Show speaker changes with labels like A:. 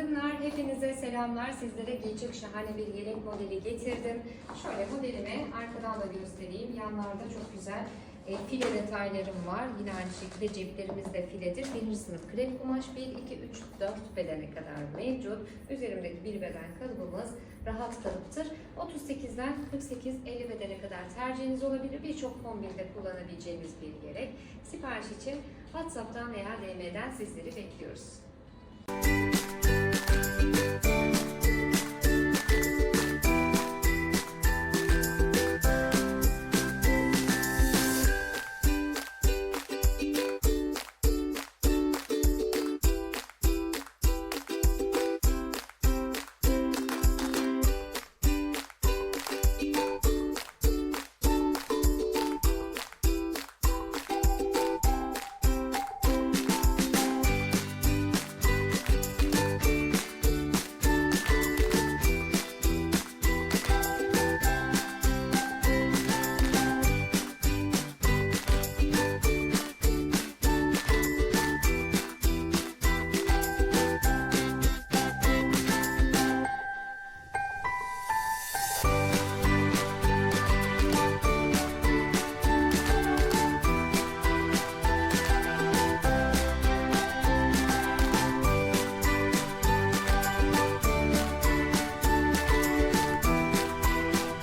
A: Kadınlar hepinize selamlar. Sizlere geçik şahane bir yelek modeli getirdim. Şöyle modelimi arkadan da göstereyim. Yanlarda çok güzel e, file detaylarım var. Yine aynı şekilde ceplerimiz de filedir. Birinci sınıf krem kumaş 1, 2, 3, 4 bedene kadar mevcut. Üzerimdeki bir beden kalıbımız rahat kalıptır. 38'den 48-50 bedene kadar tercihiniz olabilir. Birçok kombinde kullanabileceğimiz bir yelek. Sipariş için WhatsApp'tan veya DM'den sizleri bekliyoruz.